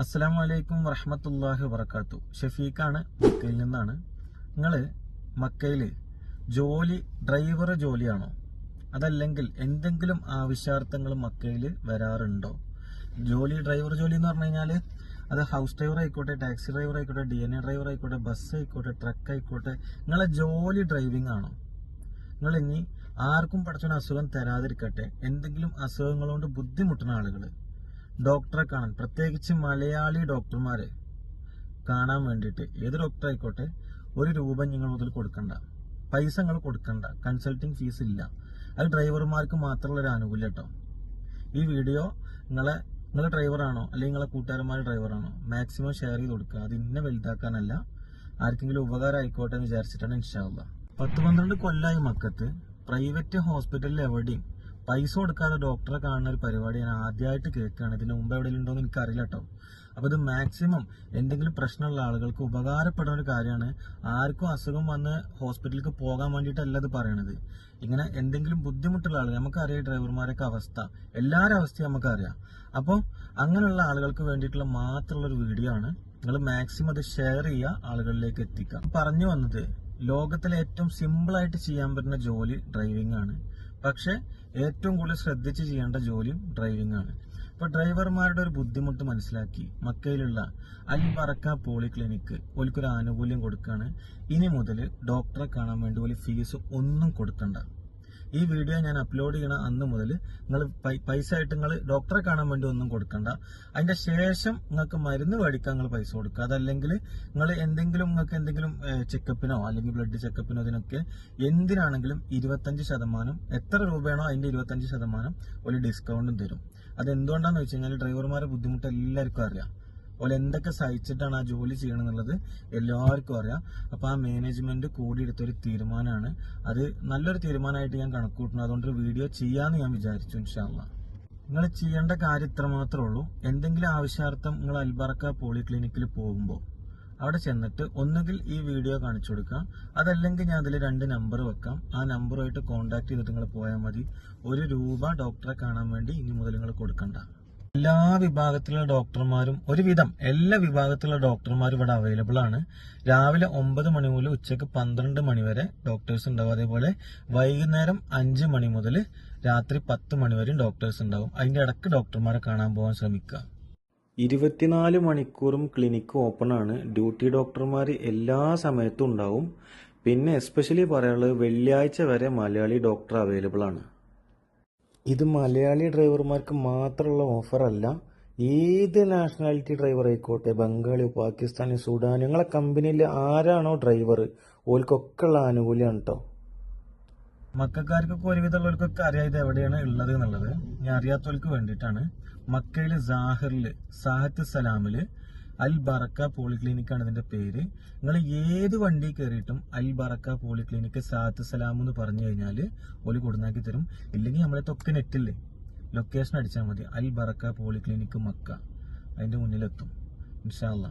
അസ്സാം വലൈക്കും വറഹമത്തല്ലാഹി വറക്കാത്തു ഷഫീഖാണ് മക്കയിൽ നിന്നാണ്. നിങ്ങൾ മക്കയിൽ ജോലി ഡ്രൈവർ ജോലിയാണോ? അതല്ലെങ്കിൽ എന്തെങ്കിലും ആവശ്യാർത്ഥങ്ങൾ മക്കയിൽ വരാറുണ്ടോ? ജോലി ഡ്രൈവർ ജോലി എന്ന് പറഞ്ഞു കഴിഞ്ഞാൽ അത് ഹൗസ് ഡ്രൈവർ ആയിക്കോട്ടെ ടാക്സി ഡ്രൈവർ ആയിക്കോട്ടെ ഡി എൻ എ ഡ്രൈവർ ആയിക്കോട്ടെ ബസ് ആയിക്കോട്ടെ ട്രക്ക് ആയിക്കോട്ടെ നിങ്ങളെ ജോലി ഡ്രൈവിംഗ് ആണോ? നിങ്ങൾ ഇനി ആർക്കും പഠിച്ചൊരു അസുഖം തരാതിരിക്കട്ടെ. എന്തെങ്കിലും അസുഖങ്ങൾ കൊണ്ട് ബുദ്ധിമുട്ടുന്ന ആളുകൾ ഡോക്ടറെ കാണാൻ പ്രത്യേകിച്ച് മലയാളി ഡോക്ടർമാരെ കാണാൻ വേണ്ടിയിട്ട്. ഏത് ഡോക്ടർ ആയിക്കോട്ടെ ഒരു രൂപ നിങ്ങൾ മുതൽ കൊടുക്കണ്ട. പൈസ നിങ്ങൾ കൊടുക്കണ്ട. കൺസൾട്ടിങ് ഫീസ് ഇല്ല. അത് ഡ്രൈവർമാർക്ക് മാത്രമുള്ള ഒരു ആനുകൂല്യം കേട്ടോ. ഈ വീഡിയോ നിങ്ങളെ നിങ്ങളെ ഡ്രൈവറാണോ അല്ലെങ്കിൽ നിങ്ങളെ കൂട്ടുകാരന്മാരുടെ ഡ്രൈവറാണോ മാക്സിമം ഷെയർ ചെയ്ത് കൊടുക്കുക. അത് ഇന്നെ വലുതാക്കാനല്ല. ആർക്കെങ്കിലും ഉപകാരം ആയിക്കോട്ടെ എന്ന് വിചാരിച്ചിട്ടാണ് ഇൻഷാല്ല പത്ത് പന്ത്രണ്ട് കൊല്ലായി മക്കത്ത് പ്രൈവറ്റ് ഹോസ്പിറ്റലിൽ എവിടെയും പൈസ കൊടുക്കാതെ ഡോക്ടറെ കാണുന്ന ഒരു പരിപാടി ഞാൻ ആദ്യമായിട്ട് കേൾക്കുകയാണ്. ഇതിന് മുമ്പ് എവിടെയെങ്കിലും ഉണ്ടോ എന്ന് എനിക്കറിയില്ല കേട്ടോ അപ്പൊ ഇത് മാക്സിമം എന്തെങ്കിലും പ്രശ്നമുള്ള ആളുകൾക്ക് ഉപകാരപ്പെടുന്ന ഒരു കാര്യമാണ്. ആർക്കും അസുഖം വന്ന് ഹോസ്പിറ്റലിലേക്ക് പോകാൻ വേണ്ടിയിട്ടല്ല ഇത് പറയണത്. ഇങ്ങനെ എന്തെങ്കിലും ബുദ്ധിമുട്ടുള്ള ആളുകൾ നമുക്കറിയാം ഡ്രൈവർമാരൊക്കെ അവസ്ഥ. എല്ലാവരും അവസ്ഥയും നമുക്കറിയാം. അപ്പോൾ അങ്ങനെയുള്ള ആളുകൾക്ക് വേണ്ടിയിട്ടുള്ള മാത്രമുള്ള ഒരു വീഡിയോ ആണ്. നിങ്ങൾ മാക്സിമം അത് ഷെയർ ചെയ്യുക ആളുകളിലേക്ക് എത്തിക്കുക. പറഞ്ഞു വന്നത് ലോകത്തിലെ ഏറ്റവും സിമ്പിളായിട്ട് ചെയ്യാൻ പറ്റുന്ന ജോലി ഡ്രൈവിംഗ് ആണ്. പക്ഷെ ഏറ്റവും കൂടുതൽ ശ്രദ്ധിച്ച് ചെയ്യേണ്ട ജോലിയും ഡ്രൈവിംഗ് ആണ്. ഇപ്പൊ ഡ്രൈവർമാരുടെ ഒരു ബുദ്ധിമുട്ട് മനസ്സിലാക്കി മക്കയിലുള്ള അൽ ബറക്ക പോളിക്ലിനിക്ക് ആനുകൂല്യം കൊടുക്കുകയാണ് ഇനി മുതൽ ഡോക്ടറെ കാണാൻ വേണ്ടി ഒരു ഫീസ് ഒന്നും കൊടുക്കണ്ട. ഈ വീഡിയോ ഞാൻ അപ്ലോഡ് ചെയ്യണ അന്ന് മുതൽ നിങ്ങൾ പൈസ ആയിട്ട് നിങ്ങൾ ഡോക്ടറെ കാണാൻ വേണ്ടി ഒന്നും കൊടുക്കണ്ട. അതിന്റെ ശേഷം നിങ്ങൾക്ക് മരുന്ന് മേടിക്കാൻ നിങ്ങൾ പൈസ കൊടുക്കുക. അതല്ലെങ്കിൽ നിങ്ങൾ എന്തെങ്കിലും നിങ്ങൾക്ക് എന്തെങ്കിലും ചെക്കപ്പിനോ അല്ലെങ്കിൽ ബ്ലഡ് ചെക്കപ്പിനോ ഇതിനൊക്കെ എന്തിനാണെങ്കിലും ഇരുപത്തഞ്ച് ശതമാനം എത്ര രൂപയാണോ അതിന്റെ ഇരുപത്തഞ്ച് ശതമാനം ഒരു ഡിസ്കൗണ്ടും തരും. അത് എന്തുകൊണ്ടാന്ന് വെച്ച് കഴിഞ്ഞാൽ ഡ്രൈവർമാരെ ബുദ്ധിമുട്ട് എല്ലാവർക്കും അറിയാം. ഓൽ എന്തൊക്കെ സഹിച്ചിട്ടാണ് ആ ജോലി ചെയ്യണമെന്നുള്ളത് എല്ലാവർക്കും അറിയാം. അപ്പൊ ആ മാനേജ്മെന്റ് കൂടി എടുത്തൊരു തീരുമാനമാണ് അത് നല്ലൊരു തീരുമാനമായിട്ട് ഞാൻ കണക്കൂട്ടുന്നു അതുകൊണ്ട് ഒരു വീഡിയോ ചെയ്യാന്ന് ഞാൻ വിചാരിച്ചു ഇൻഷാല്ല നിങ്ങൾ ചെയ്യേണ്ട കാര്യം ഇത്ര മാത്രമേ ഉള്ളൂ. എന്തെങ്കിലും ആവശ്യാർത്ഥം നിങ്ങൾ അൽബർക്ക പോളിക്ലിനിക്കിൽ പോകുമ്പോൾ അവിടെ ചെന്നിട്ട് ഒന്നുകിൽ ഈ വീഡിയോ കാണിച്ചു കൊടുക്കാം. അതല്ലെങ്കിൽ ഞാൻ അതിൽ രണ്ട് നമ്പർ വെക്കാം. ആ നമ്പറുമായിട്ട് കോൺടാക്ട് ചെയ്തിട്ട് നിങ്ങൾ പോയാൽ മതി. ഒരു രൂപ ഡോക്ടറെ കാണാൻ വേണ്ടി ഇനി മുതൽ നിങ്ങൾ കൊടുക്കണ്ട. എല്ലാ വിഭാഗത്തിലുള്ള ഡോക്ടർമാരും ഒരുവിധം എല്ലാ വിഭാഗത്തിലുള്ള ഡോക്ടർമാരും ഇവിടെ അവൈലബിൾ ആണ്. രാവിലെ ഒമ്പത് മണി മുതൽ ഉച്ചയ്ക്ക് പന്ത്രണ്ട് മണി വരെ ഡോക്ടേഴ്സ് ഉണ്ടാവും. അതേപോലെ വൈകുന്നേരം അഞ്ച് മണി മുതൽ രാത്രി പത്ത് മണി വരെയും ഡോക്ടേഴ്സ് ഉണ്ടാവും. അതിന്റെ ഇടയ്ക്ക് ഡോക്ടർമാരെ കാണാൻ പോകാൻ ശ്രമിക്കുക. ഇരുപത്തിനാല് മണിക്കൂറും ക്ലിനിക്ക് ഓപ്പൺ ആണ്. ഡ്യൂട്ടി ഡോക്ടർമാർ എല്ലാ സമയത്തും ഉണ്ടാവും. പിന്നെ എസ്പെഷ്യലി പറയാനുള്ളത് വെള്ളിയാഴ്ച വരെ മലയാളി ഡോക്ടർ അവൈലബിൾ ആണ്. ഇത് മലയാളി ഡ്രൈവർമാർക്ക് മാത്രമുള്ള ഓഫറല്ല. ഏത് നാഷണാലിറ്റി ഡ്രൈവർ ആയിക്കോട്ടെ ബംഗാളി പാകിസ്ഥാനി സുഡാൻ നിങ്ങളെ കമ്പനിയിൽ ആരാണോ ഡ്രൈവർ ഓൽക്കൊക്കെ ഉള്ള ആനുകൂല്യമാണ് കേട്ടോ മക്കാർക്കൊക്കെ ഒരുവിധമുള്ളവർക്കൊക്കെ അറിയാം ഇത് എവിടെയാണ് ഉള്ളത് എന്നുള്ളത് ഞാൻ അറിയാത്തവർക്ക് വേണ്ടിയിട്ടാണ്. മക്കയിൽ സാഹിറിൽ സാഹത്ത് സലാമിൽ അൽ ബറക്ക പോളിക്ലിനിക് ആണ് ഇതിന്റെ പേര്. നിങ്ങൾ ഏത് വണ്ടി കയറിയിട്ടും അൽ ബറക്ക പോളിക്ലിനിക് സാത്ത് സലാം എന്ന് പറഞ്ഞു കഴിഞ്ഞാൽ ഓൽ കൊടുന്നാക്കി തരും. ഇല്ലെങ്കിൽ നമ്മളെ തൊക്കെ നെറ്റില്ലേ ലൊക്കേഷൻ അടിച്ചാൽ മതി. Al Baraka polyclinic Mecca. അതിന്റെ മുന്നിലെത്തും. ഇൻഷാല്ലാ